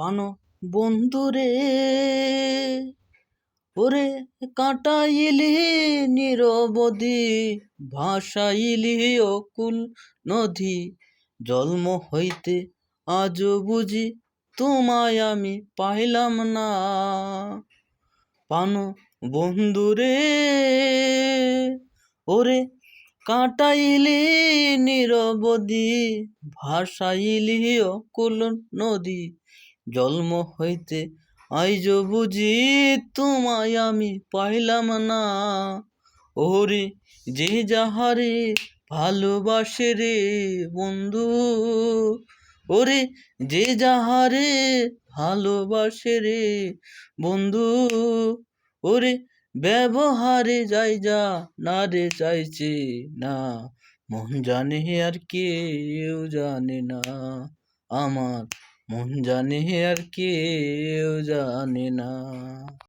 পানো বন্ধুরে। ওরে কাটাইলি নিরবধি, ভাসাইলি অকুল নদী জন্ম হইতে আজ বুঝি তোমায় আমি পাইলাম না। পানো বন্ধুরে, ওরে কাটাইলি নিরবধি, ভাসাইলি অকুল নদী জন্ম হইতে আইজ বুঝি তোমায় আমি পাইলাম না। ওরে যে যাহারে ভালোবাসে রে বন্ধু, ওরে যে যাহারে ভালোবাসে রে বন্ধু, ওরে ব্যবহারে যাই যা না রে চাইছে না। মন জানে আর কেউ জানে না, আমার মন জানে আর কেউ জানে না